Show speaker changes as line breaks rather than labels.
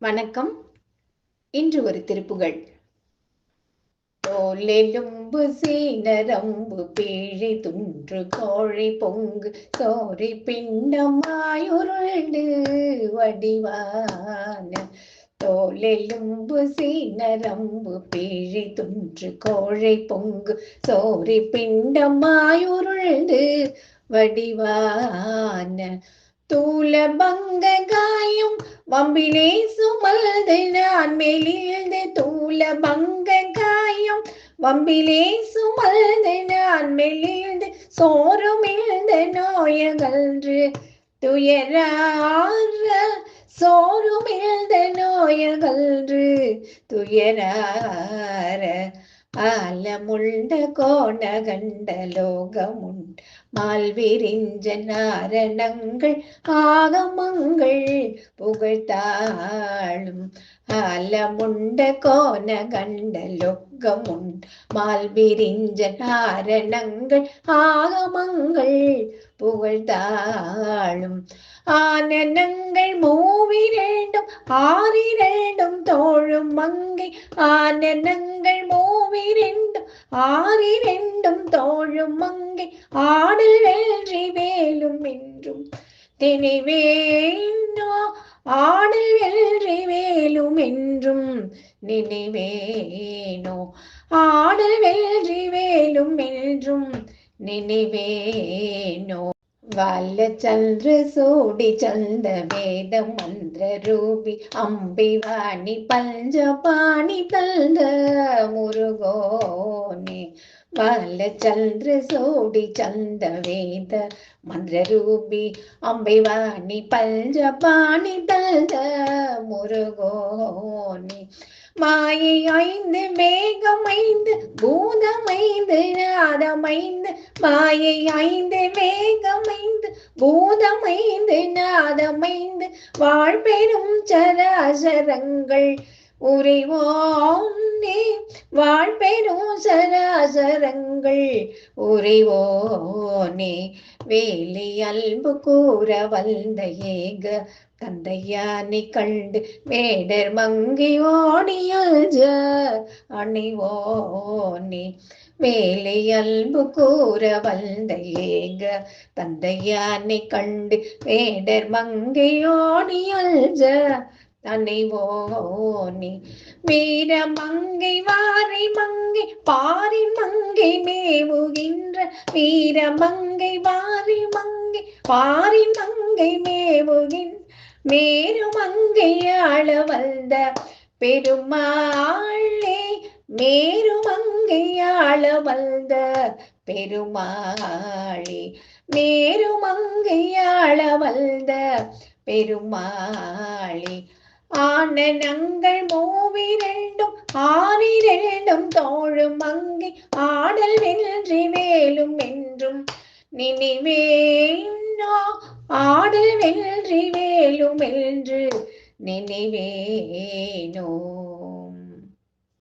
வணக்கம். இன்று ஒரு திருப்புகள். தோலெலும்பு சீனரம்பு பேழை துன்று கோழி பொங்கு சோரி பின்னமாயுருண்டு வடிவான. தோலெலும்பு சீனரம்பு பேழை துன்று கோழை பொங்கு சோரி பிண்டமாயுருண்டு வடிவான. தூல பங்க காயம் வம்பிலே சுமல்து நான் தூல பங்க காயம் வம்பிலே சுமல்து நான் மெலிழ்ந்து சோறுமிழ்ந்த நோயகன்று துயராற இழந்த நோயகன்று துயராற ஆலமுண்ட கோணகண்ட லோகமுண்ட மால்விரிஞ்ச நாரணங்கள் ஆகமங்கள் புகழ்த்தாளும் ஆலமுண்ட கோணகண்ட லோகமுண்ட மால்விரிஞ்ச நாரணங்கள் ஆகமங்கள் புகழ்த்தாளும் ஆனனங்கள் மூவிரண்டும் ஆறிரண்டும் தோழும் மங்கை ஆனனங்கள் மூவிரண்டும் ஆறிரண்டும் தோழும் மங்கை ஆடல் வென்றி வேலும் ஆடல் வென்றி வேலும் என்றும் நினைவேனோ ஆடல் வென்றி வேலும் என்றும் நினைவேனோ வல்ல சந்திர சூடி சந்த வேத மந்திர ரூபி அம்பி வாணி பஞ்சபாணி தந்த முருகோனே வல்ல சந்திர சோடி சந்த வேத மந்திர ரூபி அம்பை வாணி பஞ்சபாணி தந்த முருகோனே மாயை ஐந்து மேகம் ஐந்து பூதம் ஐந்து நாதம் ஐந்து. மாயை ஐந்து மேகம் ஐந்து பூதம் ஐந்து நாதம் ஐந்து. வாழ்பெரும் சராசரங்கள் உரிவோனே வாழ்பெரும் சராசரங்கள். உரிவோனே வேலி அல்பு கூற வந்த ஏக தந்தையானை கண்டு வேடர் மங்கி ஓடியல்ஜ நீ வேலை அல்பு கூற வந்த ஏக தந்தையானை கண்டு வேடர் மங்கை ஓடியல்ஜ தன்னை ஓனி. வீர மங்கை வாரை மங்கை பாரி மங்கை மேவுகின்ற வீர மங்கை வாரி மங்கை பாரி மங்கை மேவுகின். மேலும் மங்கை ஆள வந்த பெருமாளே மேலும் மங்கை ஆள வந்த பெருமாளே மேலும் மங்கை ஆள வந்த பெருமாளே. ஆனனங்கள் மூவிரண்டும் ஆறிரண்டும் தோழும் அங்கே ஆடல் வென்றி வேலும் என்றும் நினைவேனோ. ஆடல் வென்றி வேலும் என்று நினைவேனோ.